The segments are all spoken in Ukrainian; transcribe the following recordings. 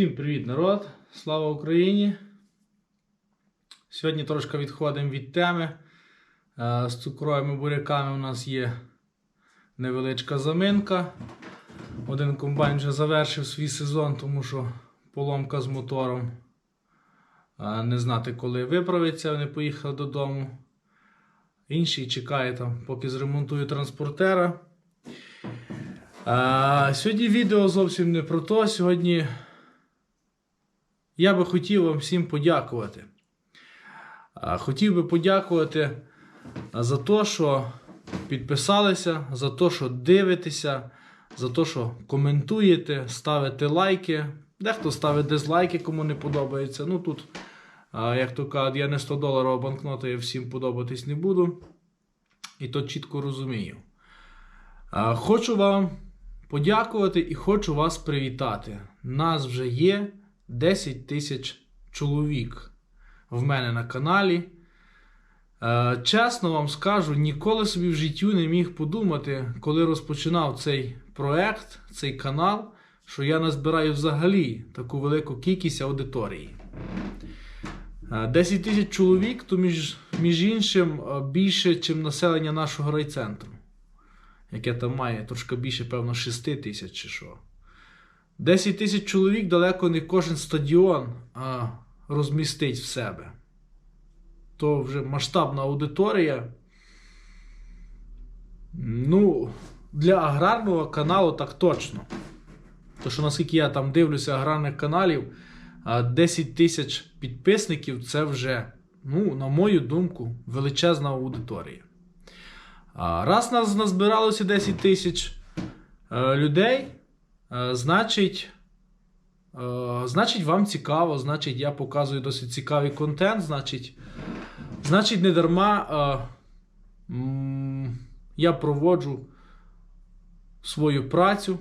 Всім привіт, народ! Слава Україні! Сьогодні трошки відходимо від теми. Е, З цукровими буряками у нас є невеличка заминка. Один комбайн вже завершив свій сезон, тому що поломка з мотором. Е, Не знати, коли виправиться, вони поїхали додому. Інший чекає там, поки зремонтую транспортера. Е, Сьогодні відео зовсім не про то. Сьогодні я би хотів вам всім подякувати. Хотів би подякувати за те, що підписалися, за те, що дивитеся, за те, що коментуєте, ставите лайки. Дехто ставить дизлайки, кому не подобається. Ну тут, як то кажуть, я не 100 доларова банкнота, я всім подобатись не буду. І то чітко розумію. Хочу вам подякувати і хочу вас привітати. Нас вже є 10 тисяч чоловік в мене на каналі. Е, чесно вам скажу, ніколи собі в життю не міг подумати, коли розпочинав цей проект, цей канал, що я назбираю взагалі таку велику кількість аудиторії. Е, 10 тисяч чоловік, то між, між іншим е, більше, ніж населення нашого райцентру, яке там має трошки більше, певно, 6 тисяч чи що. 10 тисяч чоловік далеко не кожен стадіон а, розмістить в себе. То вже масштабна аудиторія. Ну, для аграрного каналу так точно. То, що наскільки я там дивлюся аграрних каналів, 10 тисяч підписників це вже, ну, на мою думку, величезна аудиторія. Раз нас назбиралося 10 тисяч е, людей. Е, Значить, е, значить, вам цікаво, значить, я показую досить цікавий контент, значить, значить, не дарма е, я проводжу свою працю.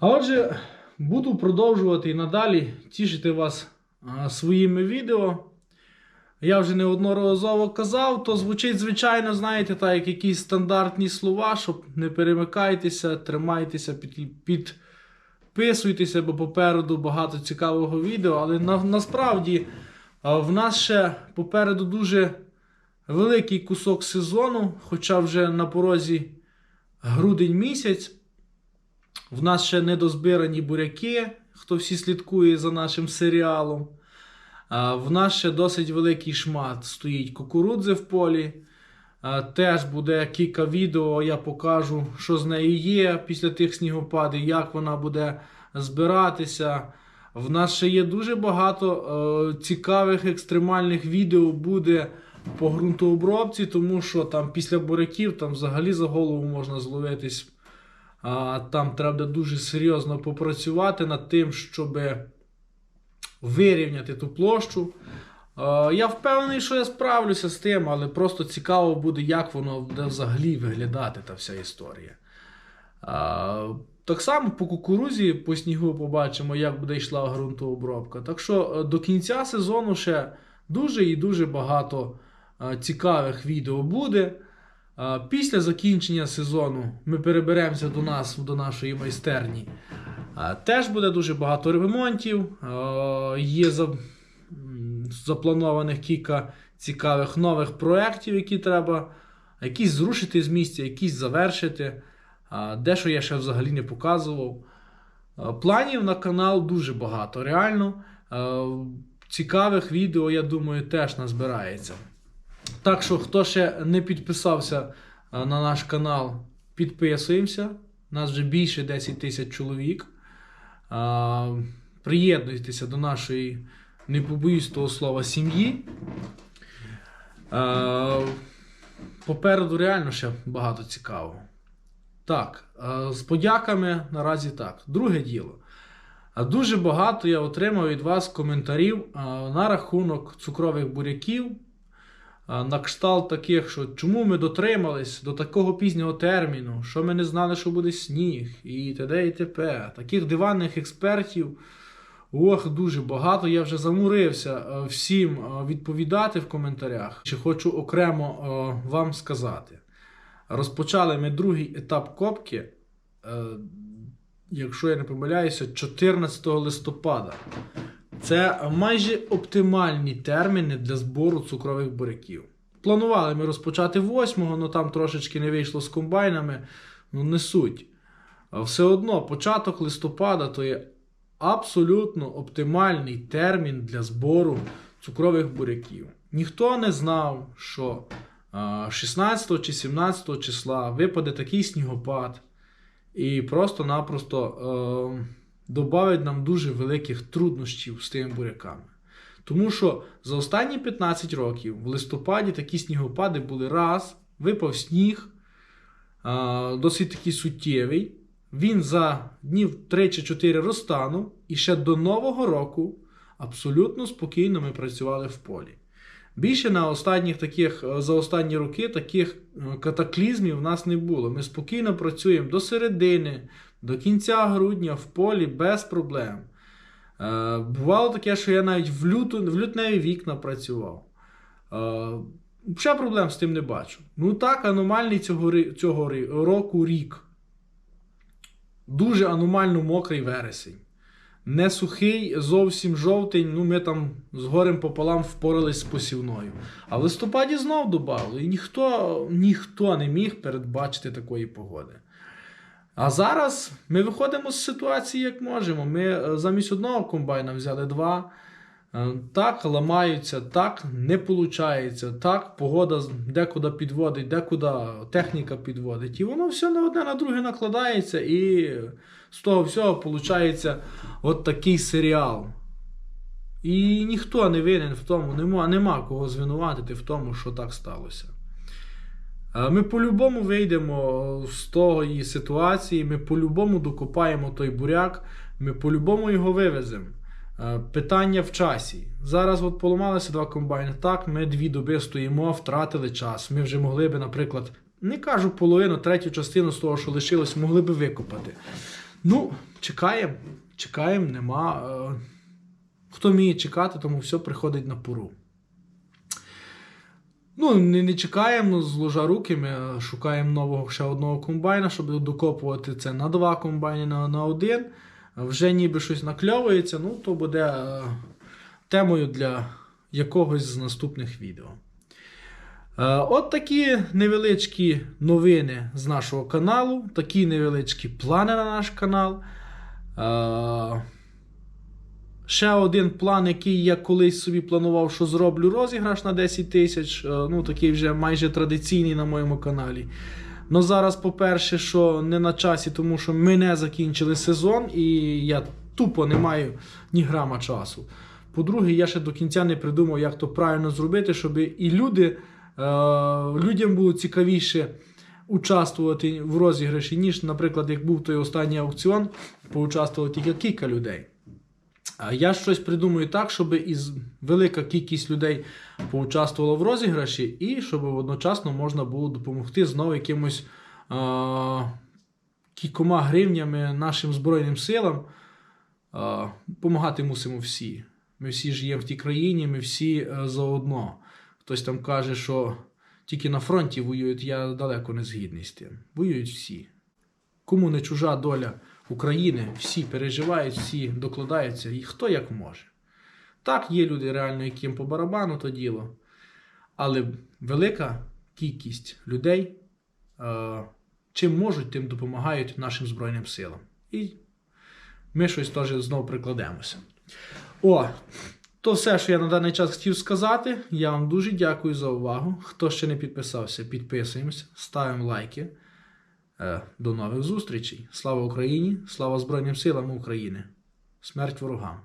А отже, буду продовжувати і надалі тішити вас своїми відео. Я вже неодноразово казав, то звучить, звичайно, знаєте, так, як якісь стандартні слова, щоб не перемикайтеся, тримайтеся, під, підписуйтеся, бо попереду багато цікавого відео. Але на, насправді в нас ще попереду дуже великий кусок сезону, хоча вже на порозі грудень місяць. В нас ще не дозбирані буряки, хто всі слідкує за нашим серіалом. В нас ще досить великий шмат стоїть кукурудзи в полі. Теж буде кілька відео, я покажу, що з нею є після тих снігопадів, як вона буде збиратися. В нас ще є дуже багато е, цікавих екстремальних відео буде по ґрунтообробці, тому що там після буряків там взагалі за голову можна зловитись. Там треба дуже серйозно попрацювати над тим, щоби вирівняти ту площу. Е, Я впевнений, що я справлюся з тим, але просто цікаво буде, як воно буде взагалі виглядати та вся історія. Е, Так само по кукурузі, по снігу побачимо, як буде йшла ґрунтообробка. Так що е, до кінця сезону ще дуже і дуже багато цікавих відео буде. Після закінчення сезону ми переберемося до нас, до нашої майстерні. Теж буде дуже багато ремонтів. Є запланованих кілька цікавих нових проєктів, які треба якісь зрушити з місця, якісь завершити. Дещо я ще взагалі не показував. Планів на канал дуже багато. Реально цікавих відео, я думаю, теж назбирається. Так що, хто ще не підписався е, на наш канал, підписуємося. Нас вже більше 10 тисяч чоловік. Приєднуйтеся до нашої, не побоюсь того слова, сім'ї. Попереду реально ще багато цікавого. Так, з подяками наразі так. Друге діло. Дуже багато я отримав від вас коментарів на рахунок цукрових буряків. На кшталт таких, що чому ми дотримались до такого пізнього терміну, що ми не знали, що буде сніг, і т.д. і т.п. Таких диванних експертів, ох, дуже багато. Я вже замурився е, всім е, відповідати в коментарях. Ще хочу окремо е, вам сказати. Розпочали ми другий етап копки. якщо я не помиляюся, 14 листопада. Це майже оптимальні терміни для збору цукрових буряків. Планували ми розпочати 8-го, але там трошечки не вийшло з комбайнами, ну не суть. Все одно початок листопада то є абсолютно оптимальний термін для збору цукрових буряків. Ніхто не знав, що 16 чи 17 числа випаде такий снігопад і просто-напросто додавить нам дуже великих труднощів з тими буряками. Тому що за останні 15 років в листопаді такі снігопади були раз, випав сніг, досить такий суттєвий. Він за днів 3 чи 4 розтанув, і ще до Нового року абсолютно спокійно ми працювали в полі. Більше на останніх таких, е, за останні роки таких е, катаклізмів в нас не було. Ми спокійно працюємо до середини, до кінця грудня в полі без проблем. Е, бувало таке, що я навіть в, люту, в лютневі вікна працював. Е, ще проблем з тим не бачу. Ну так, аномальний цього, цього року рік. Дуже аномально мокрий вересень. Не сухий, зовсім жовтень. Ну, ми там з горем пополам впорались з посівною. А в листопаді знов додали. І ніхто, ніхто не міг передбачити такої погоди. А зараз ми виходимо з ситуації, як можемо. Ми е, замість одного комбайна взяли два. Е, Так, ламаються, так, не виходить, так, погода декуди підводить, декуди техніка підводить. І воно все на одне на друге накладається, і з того всього виходить от такий серіал. І ніхто не винен в тому, нема, нема кого звинуватити в тому, що так сталося. Е, Ми по-любому вийдемо з тої ситуації, ми по-любому докопаємо той буряк, ми по-любому його вивеземо. Е, Питання в часі. Зараз от поламалися два комбайни. Так, ми дві доби стоїмо, втратили час. Ми вже могли би, наприклад, не кажу половину, третю частину з того, що лишилось, могли би викопати. Ну, чекаємо, чекаємо, нема. е, Хто вміє чекати, тому все приходить на пору. Ну, не, не чекаємо з ложа руки, ми шукаємо нового ще одного комбайна, щоб докопувати це на два комбайни на, на один. Вже ніби щось накльовується, ну то буде е, темою для якогось з наступних відео. Е, От такі невеличкі новини з нашого каналу, такі невеличкі плани на наш канал. Е, Ще один план, який я колись собі планував, що зроблю розіграш на 10 тисяч. е, Ну, такий вже майже традиційний на моєму каналі. Ну зараз, по-перше, що не на часі, тому що ми не закінчили сезон, і я тупо не маю ні грама часу. По-друге, я ще до кінця не придумав, як то правильно зробити, щоб і люди, е, людям було цікавіше участвувати в розіграші, ніж, наприклад, як був той останній аукціон, поучаствувало тільки кілька людей. Я щось придумаю так, щоб із велика кількість людей поучаствувала в розіграші, і щоб одночасно можна було допомогти знову якимось а, кількома гривнями нашим Збройним силам. А, помагати мусимо всі. Ми всі живемо в тій країні, ми всі е, заодно. Хтось там каже, що тільки на фронті воюють, я далеко не згідний з тим. Воюють всі. Кому не чужа доля України, всі переживають, всі докладаються, і хто як може. Так, є люди реально, яким по барабану то діло, але велика кількість людей, е, чим можуть, тим допомагають нашим Збройним силам. І ми щось теж знову прикладемося. О, то все, що я на даний час хотів сказати. Я вам дуже дякую за увагу. Хто ще не підписався, підписуємося, ставимо лайки. Е, До нових зустрічей. Слава Україні! Слава Збройним силам України! Смерть ворогам!